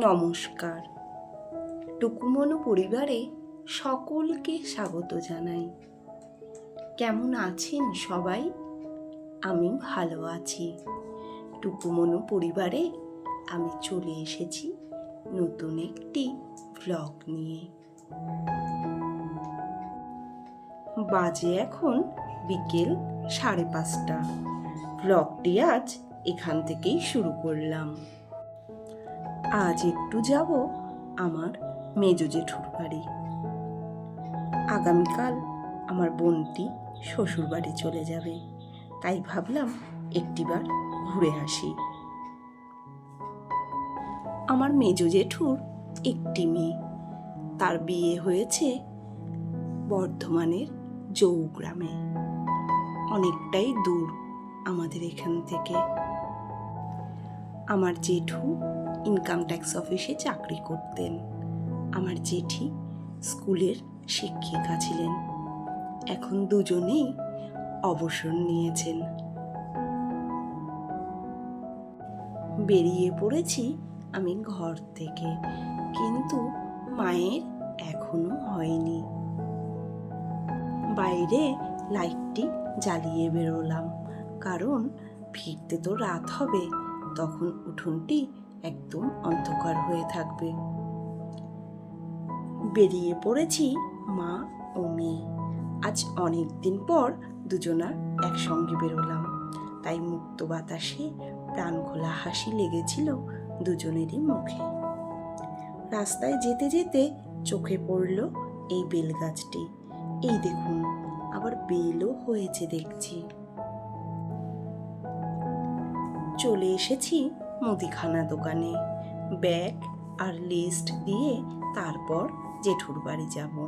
নমস্কার। টুকুমনু পরিবারে সকলকে স্বাগত জানাই। কেমন আছেন সবাই? আমি ভালো আছি। টুকুমনু পরিবারে আমি চলে এসেছি নতুন একটি ব্লগ নিয়ে। বাজে এখন বিকেল সাড়ে পাঁচটা। ব্লগটি আজ এখান থেকেই শুরু করলাম। আজ একটু যাব আমার মেজ জেঠুর বাড়ি। আগামীকাল আমার বোনটি শ্বশুর বাড়ি চলে যাবে। তাই ভাবলাম একটিবার ঘুরে আসি। আমার মেজ জেঠুর একটি মেয়ে। তার বিয়ে হয়েছে বর্ধমানের জৌগ্রামে। অনেকটাই দূর আমাদের এখান থেকে। আমার জেঠু ইনকাম ট্যাক্স অফিসে চাকরি করতেন। আমার জেঠি স্কুলের শিক্ষিকা ছিলেন। এখন দুজনেই অবসর নিয়েছেন। বেরিয়ে পড়েছি আমি ঘর থেকে, কিন্তু মায়ের এখনও হয়নি। বাইরে লাইটটি জ্বালিয়ে বেরোলাম। কারণ ফিরতে তো রাত হবে, তখন উঠোনটি একদম অন্ধকার হয়ে থাকবে। বেরিয়ে পড়েছি মা ও মেয়ে। আজ অনেক দিন পর দুজনা একসঙ্গে বেরোলাম। তাই মুক্ত বাতাসে প্রাণ খোলা হাসি লেগেছিল দুজনেরই মুখে। রাস্তায় যেতে যেতে চোখে পড়ল এই বেল গাছটি এই দেখুন আবার বেলও হয়েছে দেখছি। চলে এসেছি মুদিখানা দোকানে। ব্যাগ আর লিস্ট দিয়ে তারপর জেঠুর বাড়ি যাব।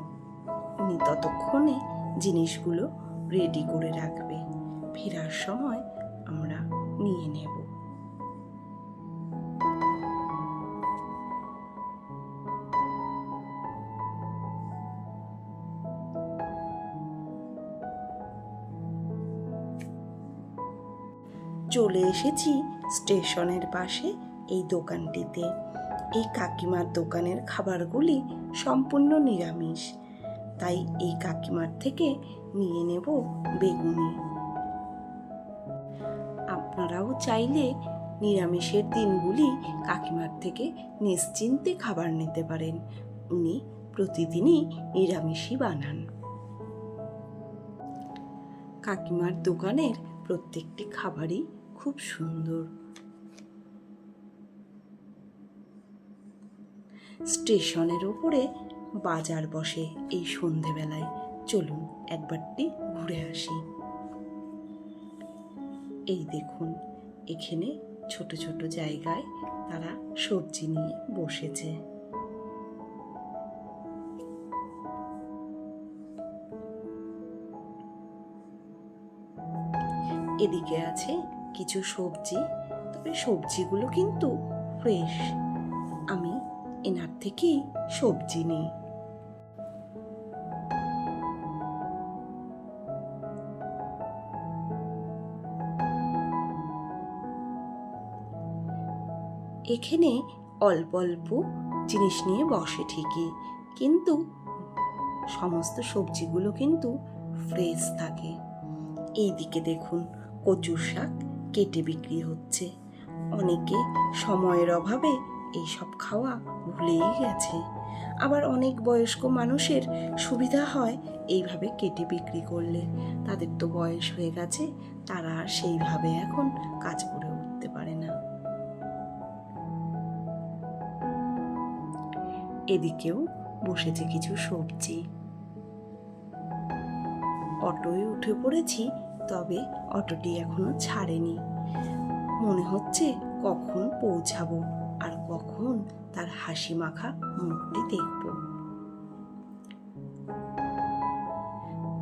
উনি ততক্ষণে জিনিসগুলো রেডি করে রাখবে। ফেরার সময় আমরা নিয়ে নেব। চলে এসেছি স্টেশনের পাশে এই দোকানটিতে। এই কাকিমার দোকানের খাবারগুলি সম্পূর্ণ নিরামিষ। তাই এই কাকিমার থেকে নিয়ে নেব বেগুনি। আপনারাও চাইলে নিরামিষের দিনগুলি কাকিমার থেকে নিশ্চিন্তে খাবার নিতে পারেন। উনি প্রতিদিনই নিরামিষই বানান। কাকিমার দোকানের প্রত্যেকটি খাবারই খুব সুন্দর। স্টেশনের ওপরে বাজার বসে এই সন্ধেবেলায়। চলুন একবারটি ঘুরে আসি। এই দেখুন, এখানে ছোট ছোট জায়গায় তারা সবজি নিয়ে বসেছে। এদিকে আছে কিছু সবজি, তবে সবজিগুলো কিন্তু ফ্রেশ আমি এনার থেকেই সবজি নিই। এখানে অল্প অল্প জিনিস নিয়ে বসে ঠিকই, কিন্তু সমস্ত সবজিগুলো কিন্তু ফ্রেশ থাকে। এই দিকে দেখুন কচুর শাক কেটে বিক্রি হচ্ছে। অনেকে সময়ের অভাবে এইসব খাওয়া ভুলেই গেছে। আবার অনেক বয়স্ক মানুষের সুবিধা হয় এইভাবে কেটে বিক্রি করলে। তাদের তো বয়স হয়ে গেছে, তারা আর সেইভাবে এখন কাজ করে উঠতে পারে না। এদিকেও বসেছে কিছু সবজি। অটোয় উঠে পড়েছি তবে অটোটি এখনও ছাড়েনি। মনে হচ্ছে কখন পৌঁছাবো আর কখন তার হাসি মাখা মুখটি দেখব।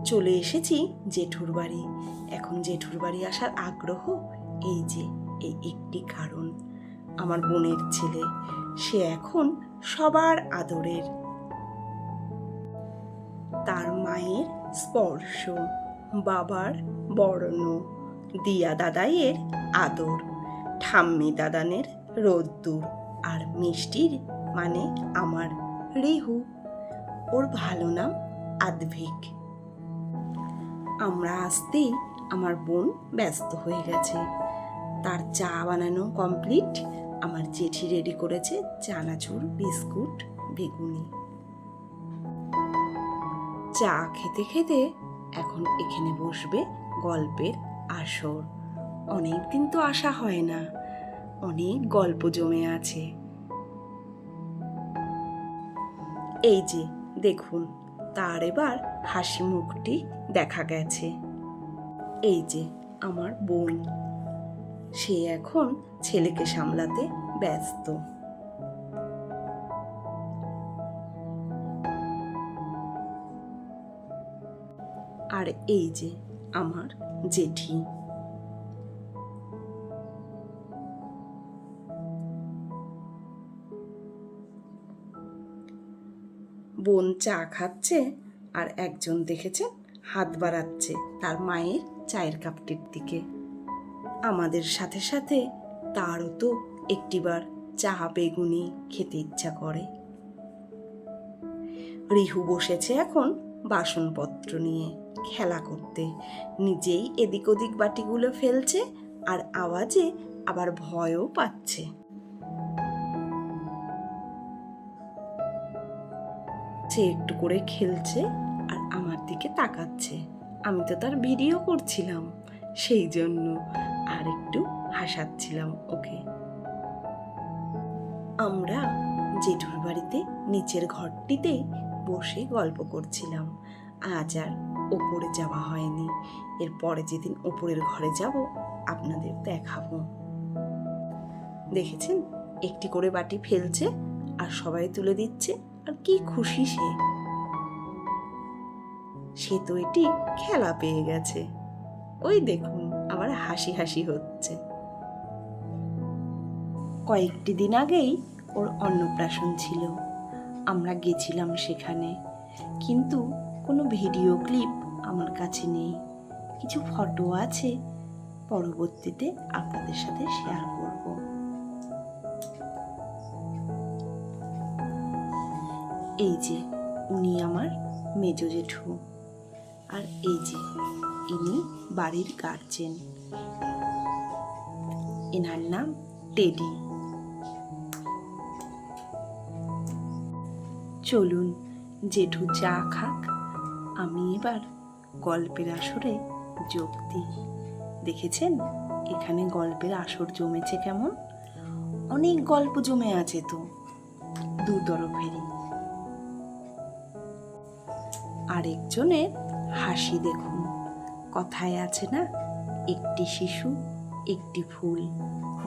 চলে এসেছি জেঠুর বাড়ি। এখন জেঠুর বাড়ি আসার আগ্রহ এই যে, এই একটি কারণ। আমার বোনের ছেলে, সে এখন সবার আদরের। তার মায়ের স্পর্শ, বাবার বর্ণ। দিয়া দাদাইয়ের আদর, ঠাম্মি দাদানের রোদ্দুর, আর মিষ্টির মানে আমার রেহু। ওর ভালো নাম আদভিক। আমরা আসতেই আমার বোন ব্যস্ত হয়ে গেছে। তার চা বানানো কমপ্লিট। আমার জেঠি রেডি করেছে চানাচুর, বিস্কুট, বেগুনি। চা খেতে খেতে এখন এখানে বসবে গল্পের আসর। অনেক দিন তো আসা হয় না। অনেক গল্প জমে আছে। এই যে, দেখুন, তার এবার হাসি মুখটি দেখা গেছে। এই যে, আমার বোন। সে এখন ছেলেকে সামলাতে ব্যস্ত। আর এই যে আমার জেঠি। বোন চা খাচ্ছে আর একজন দেখেছে হাত বাড়াচ্ছে তার মায়ের চায়ের কাপটির দিকে। আমাদের সাথে সাথে তারও তো একটিবার চা বেগুনি খেতে ইচ্ছা করে। রিহু বসেছে এখন বাসনপত্র নিয়ে খেলা করতে। নিজেই এদিক ওদিক বাটিগুলো ফেলছে আর আওয়াজে আবার ভয়ও পাচ্ছে। সে একটু করে খেলছে আর আমার দিকে তাকাচ্ছে। আমি তো তার ভিডিও করছিলাম, সেই জন্য আর একটু হাসাচ্ছিলাম ওকে। আমরা জেঠুর বাড়িতে, নিচের ঘরটিতে বসে গল্প করছিলাম। আজ আর ওপরে যাওয়া হয়নি। এরপরে যেদিন ওপরের ঘরে যাব, আপনাদের দেখাবো। দেখেছেন? একটি করে বাটি ফেলছে, আর সবাই তুলে দিচ্ছে, আর কি খুশি সে। সে তো এটি খেলা পেয়ে গেছে। ওই দেখুন আবার হাসি হাসি হচ্ছে। কয়েকটি দিন আগেই ওর অন্নপ্রাশন ছিল। আমরা গেছিলাম সেখানে। কিন্তু কোনো ভিডিও ক্লিপ আমার কাছে নেই। কিছু ফটো আছে, পরবর্তীতে আপনাদের সাথে শেয়ার করব। এই যে, উনি আমার মেজ জেঠু। আর এই যে, ইনি বাড়ির গার্জেন এনার নাম টেডি। চলুন, জেঠু চা খাক। আমি এবার গল্পের আসরে যোগ দিই। দেখেছেন? এখানে গল্পের আসর জমেছে কেমন? অনেক গল্প জমে আছে তো। দু তরফেরই। আরেকজনের হাসি দেখুন। কথায় আছে না, একটি শিশু, একটি ফুল।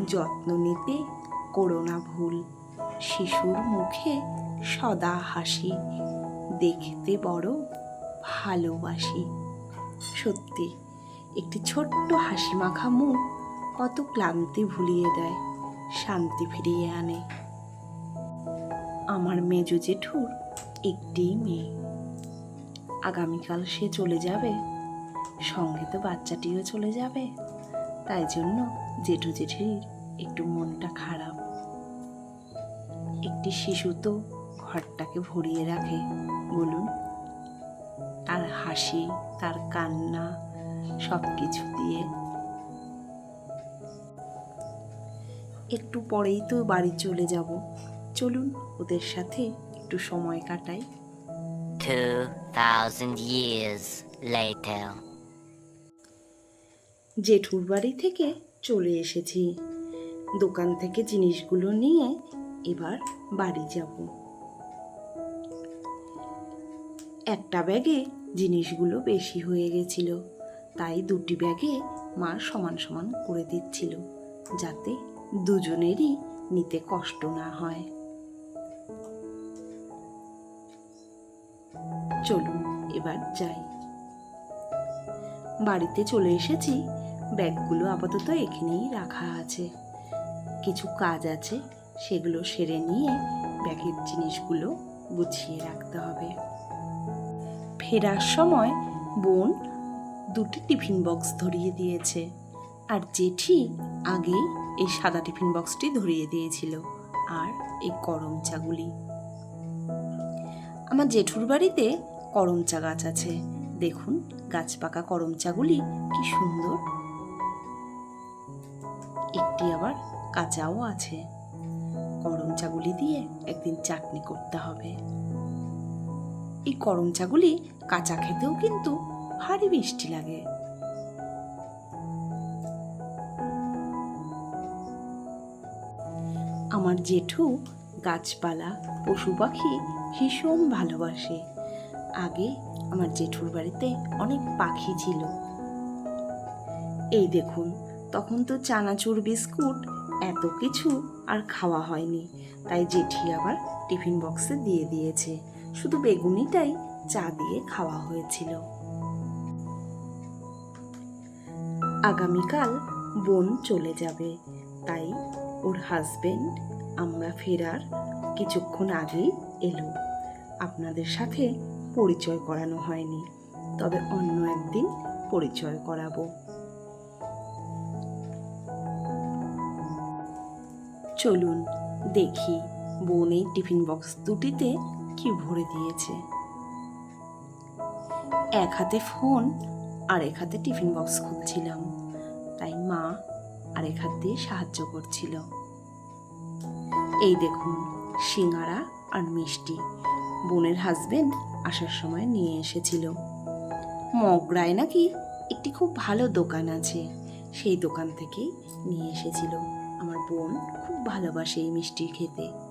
যত্ন নিতে করোনা ভুল। শিশুর মুখে সদা হাসি, দেখতে বড় ভালোবাসি। সত্যি, একটি ছোট্ট হাসি মাখা মুখ কত ক্লান্তি ভুলিয়ে দেয়, শান্তি ফিরিয়ে আনে। আমার মেজো জেঠুর একটি মেয়ে। আগামীকাল সে চলে যাবে, সঙ্গে তো বাচ্চাটিও চলে যাবে। তাই জন্য জেঠু জেঠির একটু মনটা খারাপ। একটি শিশু তো ঘরটাকে ভরিয়ে রাখে। বলুন তার হাসি তার কান্না সব কিছু দিয়ে। একটু পরেই তো বাড়ি চলে যাব। চলুন ওদের সাথে একটু সময় কাটাই। 2,000 years later. জেঠুর বাড়ি থেকে চলে এসেছি। দোকান থেকে জিনিসগুলো নিয়ে এবার বাড়ি যাব। একটা ব্যাগে জিনিসগুলো বেশি হয়ে গেছিল। তাই দুটি ব্যাগে মা সমান সমান করে দিচ্ছিল, যাতে দুজনেরই নিতে কষ্ট না হয়। চলুন, এবার যাই। বাড়িতে চলে এসেছি, ব্যাগগুলো আপাতত এখানেই রাখা আছে। কিছু কাজ আছে, সেগুলো সেরে নিয়ে ব্যাগের জিনিসগুলো গুছিয়ে রাখতে হবে। ফেরার সময় বোন দুটি টিফিন বক্স ধরিয়ে দিয়েছে আর জেঠি আগেই এই সাদা টিফিন বক্সটি ধরিয়ে দিয়েছিল আর এই করম চাগুলি। আমার জেঠুর বাড়িতে করম চা গাছ আছে। দেখুন গাছ পাকা করম চাগুলি কি সুন্দর। একটি আবার কাঁচাও আছে। করম চাগুলি দিয়ে একদিন চাটনি করতে হবে। এই করম চাগুলি কাঁচা খেতেও কিন্তু ভারী মিষ্টি লাগে। আমার জেঠু গাছপালা, পশু পাখি ভীষণ ভালোবাসে। আগে আমার জেঠুর বাড়িতে অনেক পাখি ছিল। এই দেখুন, তখন তো চানাচুর বিস্কুট, এত কিছু আর খাওয়া হয়নি। তাই জেঠি আবার টিফিন বক্সে দিয়ে দিয়েছে। শুধু বেগুনিটাই চা দিয়ে খাওয়া হয়েছিল। আগামীকাল বোন চলে যাবে, তাই ওর হাজবেন্ড আমরা ফেরার কিছুক্ষণ আগেই এলো। আপনাদের সাথে পরিচয় করানো হয়নি, তবে অন্য একদিন পরিচয় করাবো। চলুন দেখি, বোন এই টিফিন বক্স দুটিতে কি ভরে দিয়েছে? এক হাতে ফোন আর এক হাতে টিফিন বক্স খুলছিলাম। তাই মা আর এক হাত দিয়ে সাহায্য করছিল। এই দেখুন, সিঙ্গারা আর মিষ্টি। বোনের হাজবেন্ড আসার সময় নিয়ে এসেছিল। মগরায় নাকি একটি খুব ভালো দোকান আছে। সেই দোকান থেকেই নিয়ে এসেছিল। আমার বোন খুব ভালোবাসে এই মিষ্টি খেতে।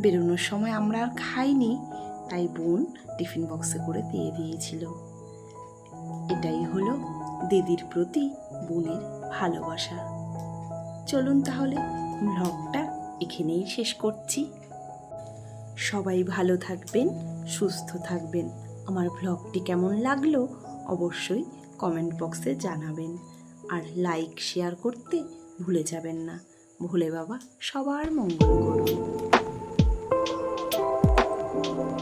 বেরোনোর সময় আমরা আর খাইনি, তাই বোন টিফিন বক্সে করে দিয়ে দিয়েছিল। এটাই হলো দিদির প্রতি বোনের ভালোবাসা। চলুন তাহলে ব্লগটা এখানেই শেষ করছি। সবাই ভালো থাকবেন, সুস্থ থাকবেন। আমার ব্লগটি কেমন লাগল অবশ্যই কমেন্ট বক্সে জানাবেন। আর লাইক শেয়ার করতে ভুলে যাবেন না। ভুলে বাবা, সবার মঙ্গল করুন। Thank you.